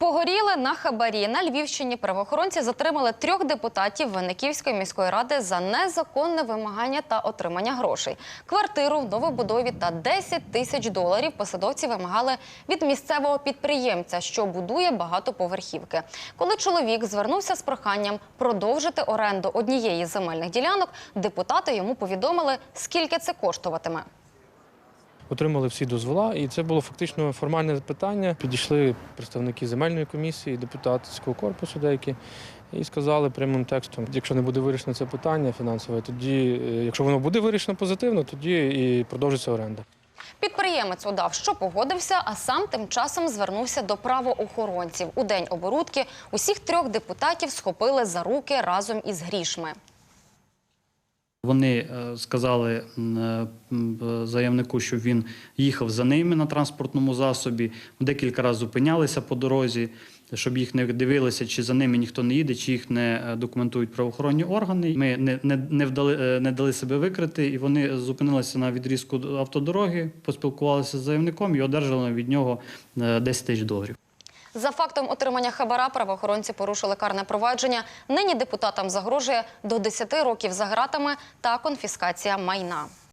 Погоріли на хабарі. На Львівщині правоохоронці затримали трьох депутатів Винниківської міської ради за незаконне вимагання та отримання грошей. Квартиру в новобудові та 10 тисяч доларів посадовці вимагали від місцевого підприємця, що будує багатоповерхівки. Коли чоловік звернувся з проханням продовжити оренду однієї з земельних ділянок, депутати йому повідомили, скільки це коштуватиме. Отримали всі дозвола, і це було фактично формальне питання. Підійшли представники земельної комісії, депутатського корпусу деякі, і сказали прямим текстом: якщо не буде вирішено це питання фінансове, тоді, е, якщо воно буде вирішено позитивно, тоді і продовжиться оренда. Підприємець удав, що погодився, а сам тим часом звернувся до правоохоронців. У день оборудки усіх трьох депутатів схопили за руки разом із грішми. Вони е, сказали е, м, заявнику, що він їхав за ними на транспортному засобі. Декілька разів зупинялися по дорозі, щоб їх не дивилися, чи за ними ніхто не їде, чи їх не е, документують правоохоронні органи. Ми не, не, не, вдали, е, не дали себе викрити, і вони зупинилися на відрізку автодороги, поспілкувалися з заявником і одержали від нього е, 10 тисяч доларів. За фактом отримання хабара правоохоронці порушили карне провадження. Нині депутатам загрожує до 10 років за ґратами та конфіскація майна.